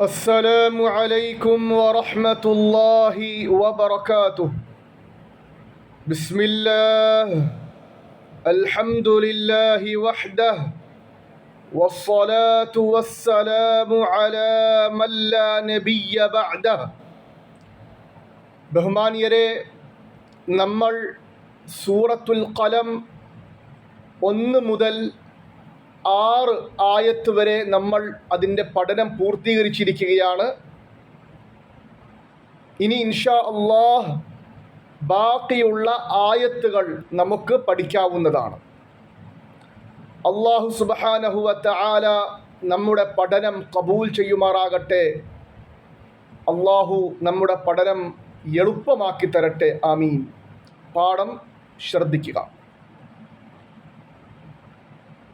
السلام عليكم ورحمة الله وبركاته بسم الله الحمد لله وحده والصلاة والسلام على من لا نبي بعده ബഹുമാനിയരെ നമ്മൾ സൂറത്തുൽ കലം ഒന്ന് മുതൽ ആറ് ആയത്ത് വരെ നമ്മൾ അതിന്റെ പഠനം പൂർത്തീകരിച്ചിരിക്കുകയാണ്. ഇനി ഇൻഷാ അള്ളാഹ് ബാക്കിയുള്ള ആയത്തുകൾ നമുക്ക് പഠിക്കാവുന്നതാണ്. അള്ളാഹു സുബാനഹുവത്ത ആല നമ്മുടെ പഠനം കബൂൽ ചെയ്യുമാറാകട്ടെ. അള്ളാഹു നമ്മുടെ പഠനം എളുപ്പമാക്കി തരട്ടെ. ആമീൻ. പാഠം ശ്രദ്ധിക്കുക.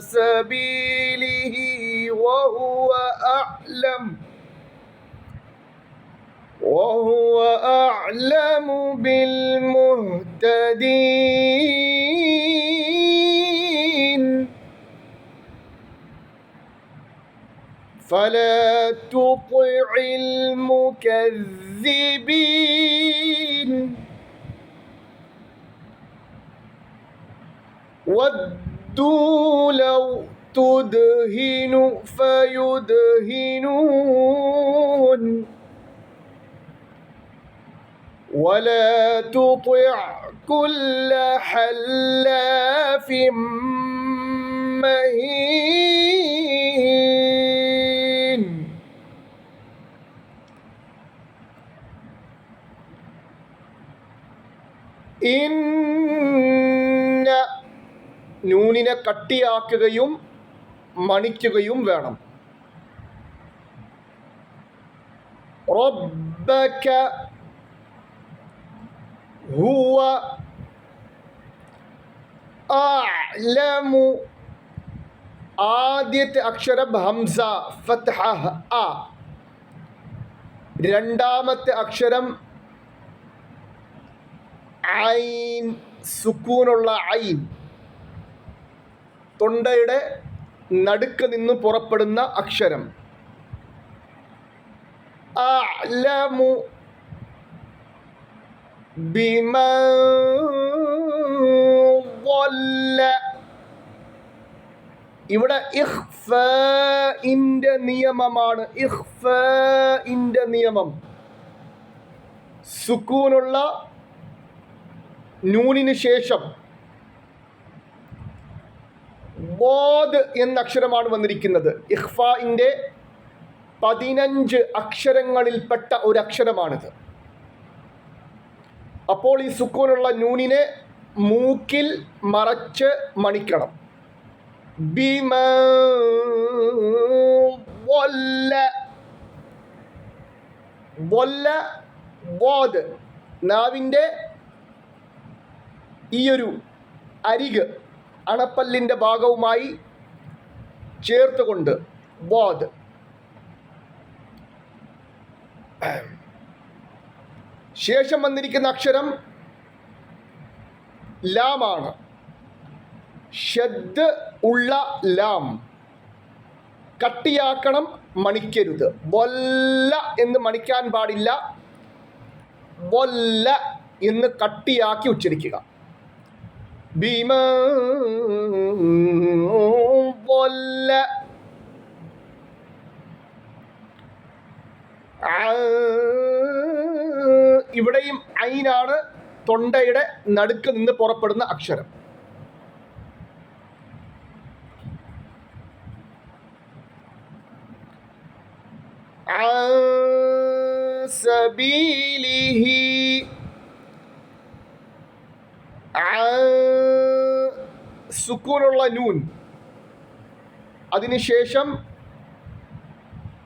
سبيله وهو أعلم وهو أعلم بالمهتدين. فلا تطع المكذبين. ودوا لو تدهن فيدهنون. ولا تطع كل حلاف مهين. إن നൂനിനെ കട്ടിയാക്കുകയും മണിക്കുകയും വേണം. റബ്ബക ഹുവ അഅലമു ആദ്യത്തെ അക്ഷരം ഹംസ ഫത്ഹ അ. രണ്ടാമത്തെ അക്ഷരം ഐൻ സുക്കൂനുള്ള ഐൻ. തൊണ്ടയുടെ നടുക്ക് നിന്ന് പുറപ്പെടുന്ന അക്ഷരം. അലമു ഇവിടെ ഇഹ്ഫിന്റെ നിയമമാണ്. ഇഹ്ഫിന്റെ നിയമം. സുക്കൂനുള്ള നൂനിന് ശേഷം ബോദ് എന്ന അക്ഷരമാണ് വന്നിരിക്കുന്നത്. ഇഹ്ഫാഇന്റെ പതിനഞ്ച് അക്ഷരങ്ങളിൽപ്പെട്ട ഒരു അക്ഷരമാണിത് അപ്പോൾ ഈ സുക്കൂനുള്ള നൂനിനെ മൂക്കിൽ മറച്ച് മണിക്കണം. ഭീമ നാവിന്റെ ഈയൊരു അരിക് അണപ്പല്ലിന്റെ ഭാഗവുമായി ചേർത്തുകൊണ്ട് വാദ്. ശേഷം വന്നിരിക്കുന്ന അക്ഷരം ലാമാണ് ഷദ് ഉള്ള ലാം. കട്ടിയാക്കണം മണിക്കരുത്. വല്ല എന്ന് മണിക്കാൻ പാടില്ല. വല്ല എന്ന് കട്ടിയാക്കി ഉച്ചരിക്കുക. ഭീമ ബൊല്ല ഇവിടെയും ഐനാണ് തൊണ്ടയുടെ നടുക്ക് നിന്ന് പുറപ്പെടുന്ന അക്ഷരം ആ سبيله عن സുക്കൂനുള്ള നൂൻ. അതിനുശേഷം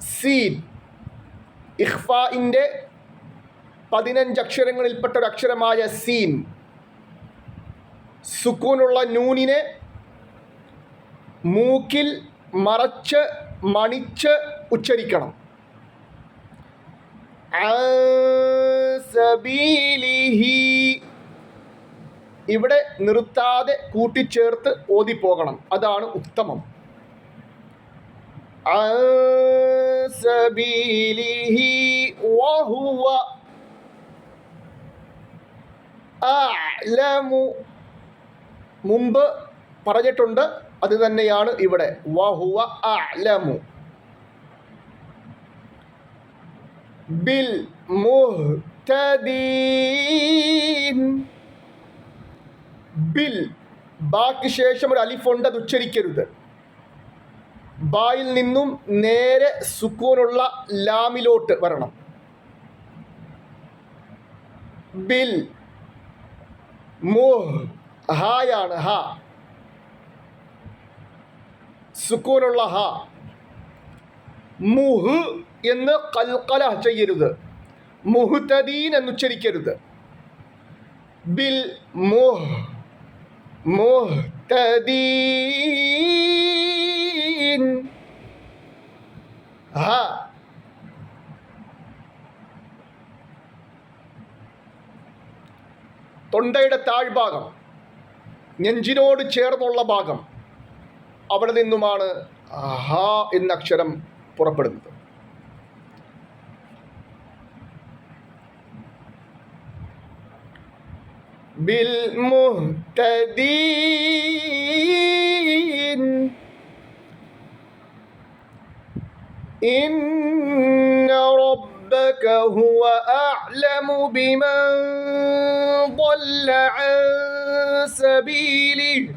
സീൻ. ഇഖ്ഫാഇന്റെ പതിനഞ്ച് അക്ഷരങ്ങളിൽപ്പെട്ട ഒരു അക്ഷരമായ സീൻ. സുക്കൂനുള്ള നൂനിനെ മൂക്കിൽ മറച്ച് മണിച്ച് ഉച്ചരിക്കണം. സബീലിഹി. ഇവിടെ നിർത്താതെ കൂട്ടിച്ചേർത്ത് ഓതിപ്പോകണം. അതാണ് ഉത്തമം. മുമ്പ് പറഞ്ഞിട്ടുണ്ട് അത് തന്നെയാണ് ഇവിടെ. വഹുവ അലമു. ബിൽ മുഹ്തദീൻ ബിൽ ബാക്ക് ശേഷം ഒരു അലിഫുണ്ട് അത് ഉച്ചരിക്കരുത്. ബായിൽ നിന്നും നേരെ സുക്കൂനുള്ള ലാമിലോട്ട് വരണം. ബിൽ മോഹ് ഹായാണ് ഹ. സുക്കൂനുള്ള ഹ. മുഹ് എന്ന് കൽക്കല ചെയ്യരുത്. മുഹ്തദീൻ എന്നുച്ചരിക്കരുത് ബിൽ മുഹ് മുഹ്തദീൻ. ഹാ തൊണ്ടയുടെ താഴ്ഭാഗം നെഞ്ചിനോട് ചേർന്നുള്ള ഭാഗം അവിടെ നിന്നുമാണ് ഹ എന്ന അക്ഷരം പുറപ്പെടുന്നത്. بالمهتدين. إن ربك هو أعلم بمن ضل عن سبيله.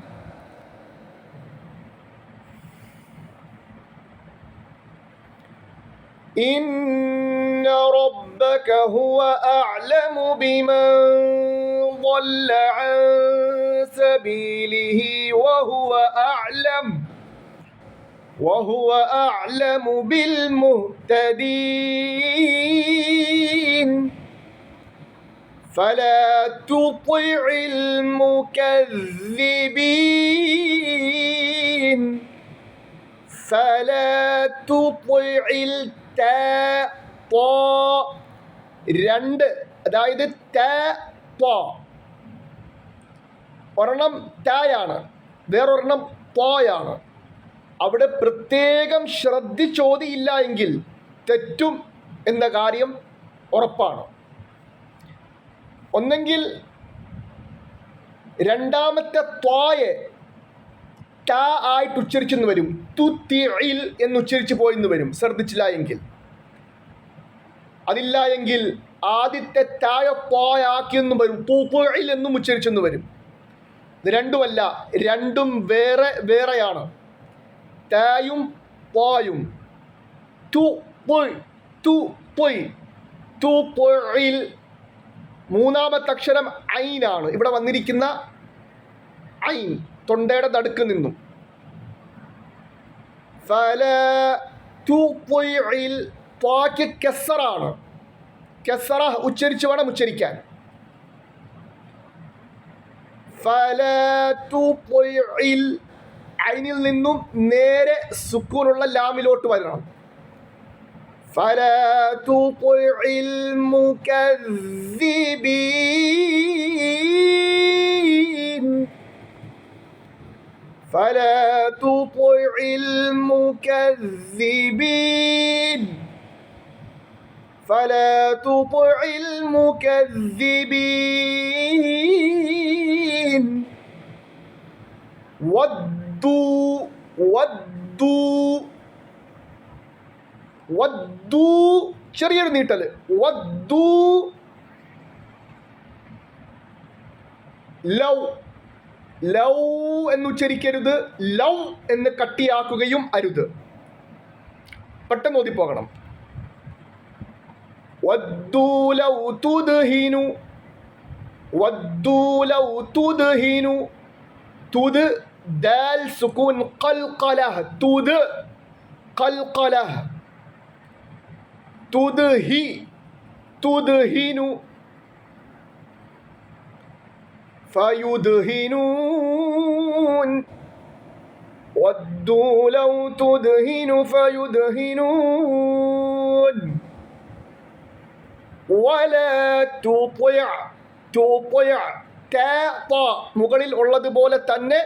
إن ربك هو أعلم بمن ضل عن سبيله وهو أعلم وهو أعلم بالمهتدين فلا تطع المكذبين فلا تطع الت ط രണ്ട് അതായത് ത ത്വ ഒരെണ്ണം ടായാണ് വേറൊരെണ്ണം പോയാണ്. അവിടെ പ്രത്യേകം ശ്രദ്ധിച്ചോതിയില്ല എങ്കിൽ തെറ്റും എന്ന കാര്യം ഉറപ്പാണ്. ഒന്നെങ്കിൽ രണ്ടാമത്തെ ത്വായെ ട ആയിട്ട് ഉച്ചരിച്ചെന്ന് വരും. തു തിയിൽ എന്ന് ഉച്ചരിച്ച് പോയെന്ന് വരും. ശ്രദ്ധിച്ചില്ല എങ്കിൽ. അതില്ല എങ്കിൽ ആദ്യത്തെ തായ ത്വായാക്കിയെന്നും വരും. തൂത്തുയിൽ എന്നും ഉച്ചരിച്ചെന്ന് വരും. ഇത് രണ്ടുമല്ല രണ്ടും വേറെ വേറെയാണ്. തായും പോയും തു പൊയ് തു പൊയ്. തു പൊയിൽ മൂന്നാമത്തെ അക്ഷരം ഐനാണ്. ഇവിടെ വന്നിരിക്കുന്ന ഐൻ തൊണ്ടയുടെ നടുക്ക് നിന്നും. ഫല തുയിൽ പാക്ക് കെസറാണ്. കെസറ ഉച്ചരിച്ച് വേണം ഉച്ചരിക്കാൻ. ഫല തുയിൽ ഐനിൽ നിന്നും നേരെ സുക്കൂനുള്ള ലാമിലോട്ട് വരണം فلا تطع المكذبين فلا تطع المكذبين فلا تطع المكذبين വദ്ദു വദ്ദു വദ്ദു ചെറിയൊരു നീട്ടൽ. വദ്ദു ലൗ. ലൗ എന്ന് ഉച്ചരിക്കരുത് ലൗ എന്ന് കട്ടിയാക്കുകയും അരുത്. പെട്ടെന്ന് ഓതിപ്പോകണം. വദ്ദൂലൗ തുദ്ഹിനു വദ്ദൂലൗ തുദ്ഹിനു തുദ് دال سكون قلقلة تد قلقلة تدهي تدهن فيدهنون ودوا لو تدهن فيدهنون ولا تطع تطع تا ത മുകളിൽ ഉള്ളതുപോലെ തന്നെ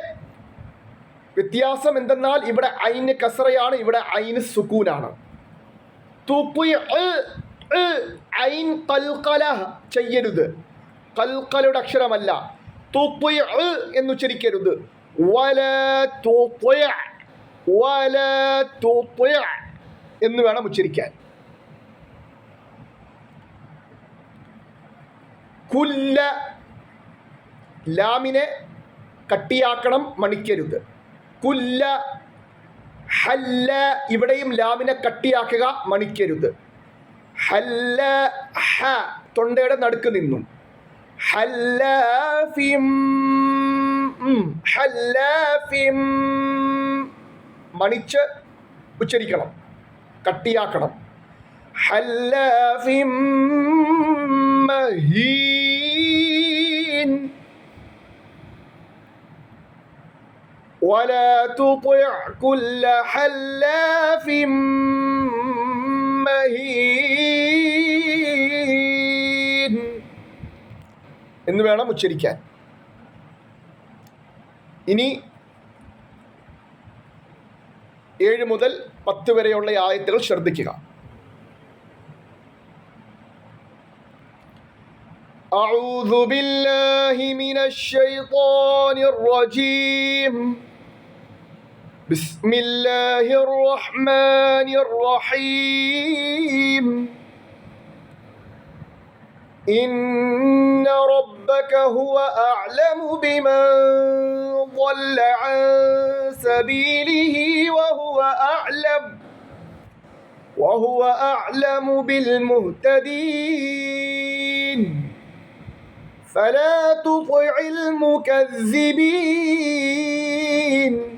വ്യത്യാസം എന്തെന്നാൽ ഇവിടെ ഐന് കസറയാണ് ഇവിടെ ഐന് സുക്കൂനാണ് ഐൻ കൽക്കല ചെയ്യരുത്. കൽക്കലയുടെ അക്ഷരമല്ല. തൂപ്പുയ എന്നുച്ചരിക്കരുത്. വല തുപ്പയ വല തുപ്പയ എന്ന് വേണം ഉച്ചരിക്കാൻ. കുല്ല ലാമിനെ കട്ടിയാക്കണം മണിക്കരുത്. കുല്ല ഹല്ല ഇവിടെയും ലാമിനെ കട്ടിയാക്കുക മണിക്കരുത്. ഹല്ല ഹ തൊണ്ടയുടെ നടുക്ക് നിന്നും. ഹല്ല ഹല്ല മണിച്ച് ഉച്ചരിക്കണം കട്ടിയാക്കണം. ഹല്ല ഫിം ولا تطع كل حلاف مهين എന്ന് വേണം ഉച്ചരിക്കാൻ ഇനി ഏഴ് മുതൽ പത്ത് വരെയുള്ള ഈ ആയത്തുകൾ ശ്രദ്ധിക്കുക أعوذ بالله من الشيطان الرجيم بسم الله الرحمن الرحيم. إن ربك هو أعلم بمن ضل عن سبيله وهو أعلم وهو أعلم بالمهتدين. فلا تطع المكذبين.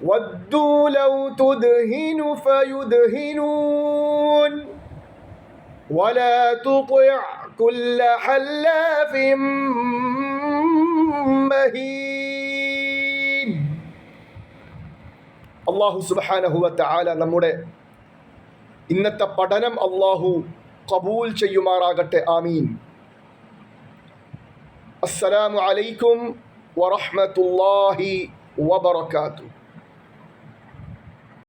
ودوا لو تدهن فيدهنون ولا تطع كل حلاف مهين അള്ളാഹു സുബാനഹുവ തആല നമ്മുടെ ഇന്നത്തെ പഠനം അള്ളാഹു കബൂൽ ചെയ്യുമാറാകട്ടെ ആമീൻ അസ്സലാമു അലൈക്കും വറഹ്മത്തുള്ളാഹി വബറകാതുഹു